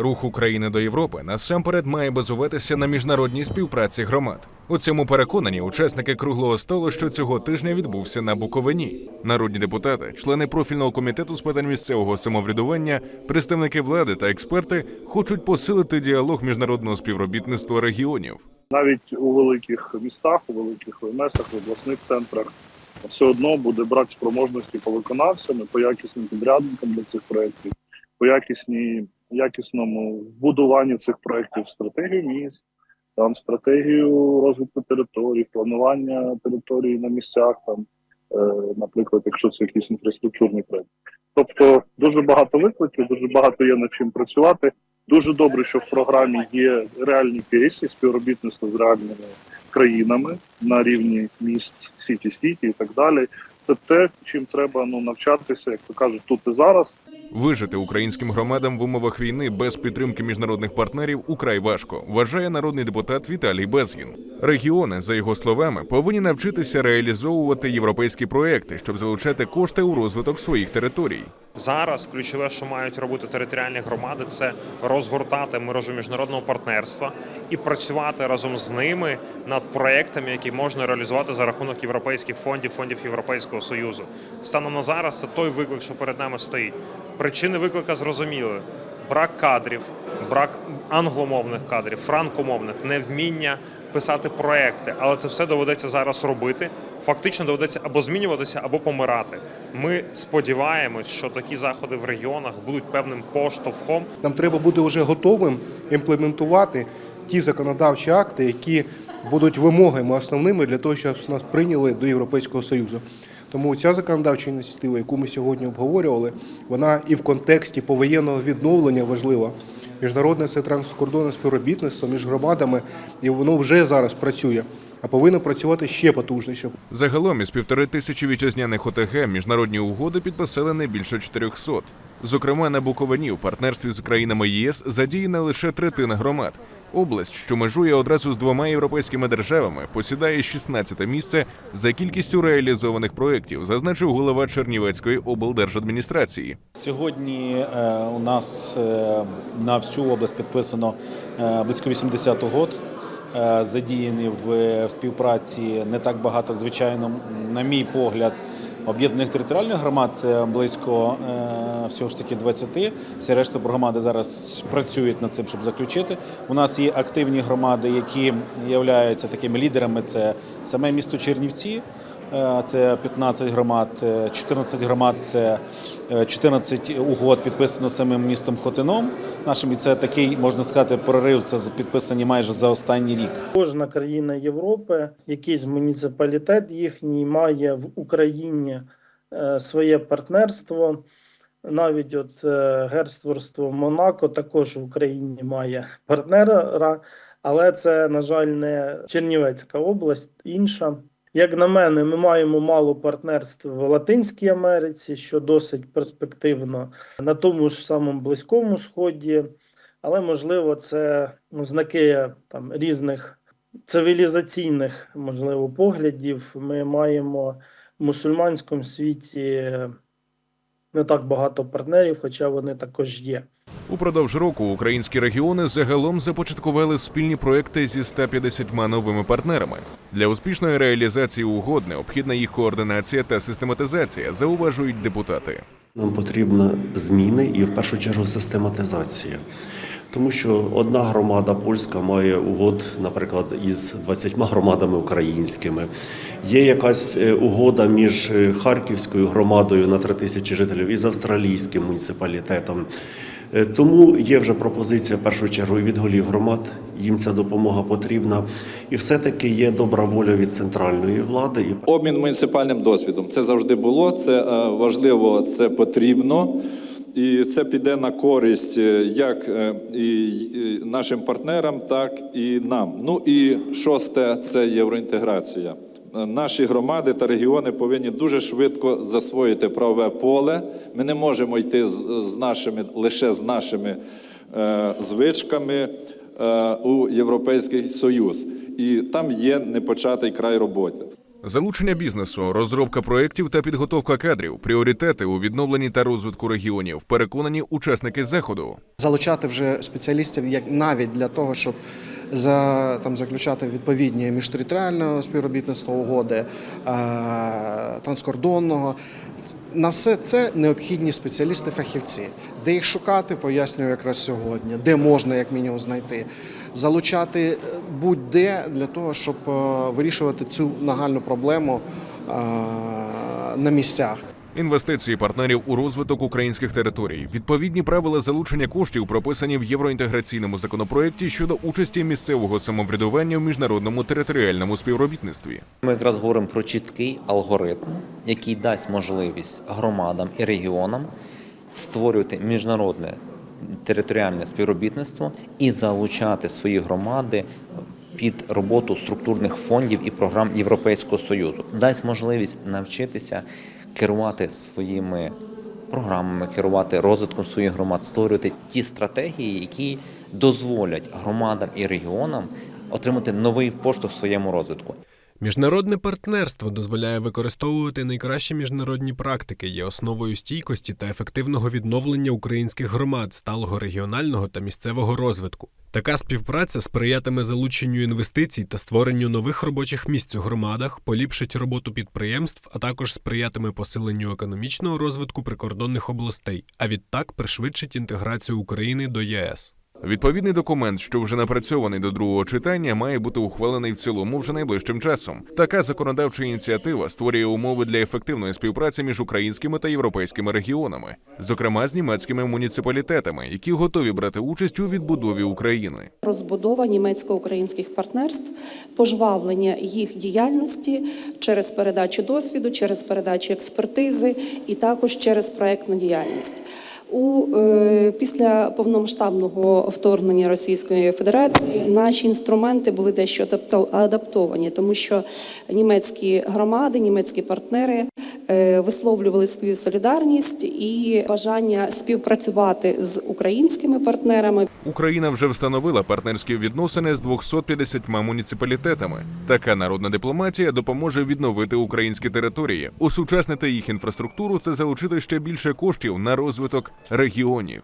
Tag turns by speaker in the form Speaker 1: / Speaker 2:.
Speaker 1: Рух України до Європи насамперед має базуватися на міжнародній співпраці громад. У цьому переконані учасники круглого столу, що цього тижня відбувся на Буковині. Народні депутати, члени профільного комітету з питань місцевого самоврядування, представники влади та експерти хочуть посилити діалог міжнародного співробітництва регіонів.
Speaker 2: навіть у великих містах, у великих ОМСах, в обласних центрах все одно буде брак спроможності по виконавцям по якісним підрядникам для цих проєктів, по якісній, якісному вбудуванні цих проєктів стратегію міст, там стратегію розвитку територій, планування території на місцях, там, е, наприклад, якщо це якийсь інфраструктурний проєкт. Тобто дуже багато викликів, дуже багато є над чим працювати. Дуже добре, що в програмі є реальні кейси співробітництво з реальними країнами на рівні міст, сіті сіті і так далі. Це те, чим треба ну навчатися, як то кажуть, тут і зараз.
Speaker 1: Вижити українським громадам в умовах війни без підтримки міжнародних партнерів украй важко, вважає народний депутат Віталій Безгін. Регіони, за його словами, повинні навчитися реалізовувати європейські проекти, щоб залучати кошти у розвиток своїх територій.
Speaker 3: Зараз ключове, що мають робити територіальні громади, це розгортати мережу міжнародного партнерства і працювати разом з ними над проектами, які можна реалізувати за рахунок європейських фондів, фондів Європейського союзу. Станом на зараз це той виклик, що перед нами стоїть. Причини виклика зрозуміли: брак кадрів, брак англомовних кадрів, франкомовних, невміння писати проекти, але це все доведеться зараз робити. Фактично доведеться або змінюватися, або помирати. Ми сподіваємось, що такі заходи в регіонах будуть певним поштовхом
Speaker 4: Нам треба бути вже готовим імплементувати ті законодавчі акти, які будуть вимогами основними для того, щоб нас прийняли до Європейського Союзу. Тому ця законодавча ініціатива, яку ми сьогодні обговорювали, вона і в контексті повоєнного відновлення важлива. Міжнародне це транскордонне співробітництво між громадами, і воно вже зараз працює, а повинно працювати ще потужніше.
Speaker 1: Загалом із півтори тисячі вітчизняних ОТГ міжнародні угоди підписали не більше 400. Зокрема, на Буковині у партнерстві з країнами ЄС задіяна лише третина громад. Область, що межує одразу з двома європейськими державами, посідає 16 місце за кількістю реалізованих проєктів, зазначив голова Чернівецької облдержадміністрації.
Speaker 5: Сьогодні е, у нас е, на всю область підписано е, близько 80 угод. Е, Задіяні в в співпраці не так багато, звичайно, на мій погляд, об'єднаних територіальних громад це близько е, всього ж таки 20. Всі решта громади зараз працюють над цим, щоб заключити. У нас є активні громади, які являються такими лідерами. Це саме місто Чернівці. Е, Це 15 громад, е, 14 громад це е, 14 угод підписано самим містом Хотином. Нашим і це такий можна сказати прорив. Це підписані майже за останній рік.
Speaker 6: Кожна країна Європи, якийсь муніципалітет їхній має в Україні е, своє партнерство. Навіть от е, герцогство Монако також в Україні має партнера, але це, на жаль, не Чернівецька область, інша. Як на мене, ми маємо мало партнерств в Латинській Америці, що досить перспективно, на тому ж самому Близькому Сході, але можливо, це знаки там різних цивілізаційних, можливо, поглядів. Ми маємо в мусульманському світі не так багато партнерів, хоча вони також є.
Speaker 1: Упродовж року українські регіони загалом започаткували спільні проекти зі 150 новими партнерами. Для успішної реалізації угод необхідна їх координація та систематизація, зауважують депутати.
Speaker 7: Нам потрібна зміни і в першу чергу систематизація. Тому що одна громада польська має угод, наприклад, із 20 громадами українськими. Є якась е, угода між е, Харківською громадою на 3 тисячі жителів і з австралійським муніципалітетом. Е, Тому є вже пропозиція в першу чергу від голів громад. Їм ця допомога потрібна. І все-таки є добра воля від центральної влади.
Speaker 8: Обмін муніципальним досвідом. Це завжди було, це е, важливо, це потрібно. І це піде на користь е, як і нашим партнерам, так і нам. Ну і шосте це євроінтеграція. Е, Наші громади та регіони повинні дуже швидко засвоїти правове поле. Ми не можемо йти з, з нашими лише з нашими е, звичками е, у Європейський Союз. І там є непочатий край роботи.
Speaker 1: Залучення бізнесу, розробка проєктів та підготовка кадрів, пріоритети у відновленні та розвитку регіонів. Переконані учасники заходу.
Speaker 9: залучати вже спеціалістів як навіть для того, щоб за там заключати відповідні міжтериторіального співробітництва угоди е, транскордонного. На все це необхідні спеціалісти-фахівці. Де їх шукати, пояснюю якраз сьогодні, де можна як мінімум знайти, залучати е, будь-де для того, щоб е, вирішувати цю нагальну проблему на місцях.
Speaker 1: Інвестиції партнерів у розвиток українських територій, відповідні правила залучення коштів прописані в євроінтеграційному законопроекті щодо участі місцевого самоврядування в міжнародному територіальному співробітництві.
Speaker 10: Ми якраз говоримо про чіткий алгоритм, який дасть можливість громадам і регіонам створювати міжнародне територіальне співробітництво і залучати свої громади під роботу структурних фондів і програм Європейського союзу. Дасть можливість навчитися керувати своїми програмами, керувати розвитком своїх громад, створювати ті стратегії, які дозволять громадам і регіонам отримати новий поштовх в своєму розвитку.
Speaker 11: Міжнародне партнерство дозволяє використовувати найкращі міжнародні практики, є основою стійкості та ефективного відновлення українських громад, сталого регіонального та місцевого розвитку. Така співпраця сприятиме залученню інвестицій та створенню нових робочих місць у громадах, поліпшить роботу підприємств, а також сприятиме посиленню економічного розвитку прикордонних областей, а відтак пришвидшить інтеграцію України до ЄС.
Speaker 1: Відповідний документ, що вже напрацьований до другого читання, має бути ухвалений в цілому вже найближчим часом. Така законодавча ініціатива створює умови для ефективної співпраці між українськими та європейськими регіонами, зокрема з німецькими муніципалітетами, які готові брати участь у відбудові України.
Speaker 12: розбудова німецько-українських партнерств, пожвавлення їх діяльності через передачу досвіду, через передачу експертизи і також через проектну діяльність. У е, після повномасштабного вторгнення Російської Федерації наші інструменти були дещо адапто- адаптовані, тому що німецькі громади, німецькі партнери е, висловлювали свою солідарність і бажання співпрацювати з українськими партнерами
Speaker 1: Україна вже встановила партнерські відносини з 250 муніципалітетами. Така народна дипломатія допоможе відновити українські території, усучаснити їх інфраструктуру та залучити ще більше коштів на розвиток регіонів.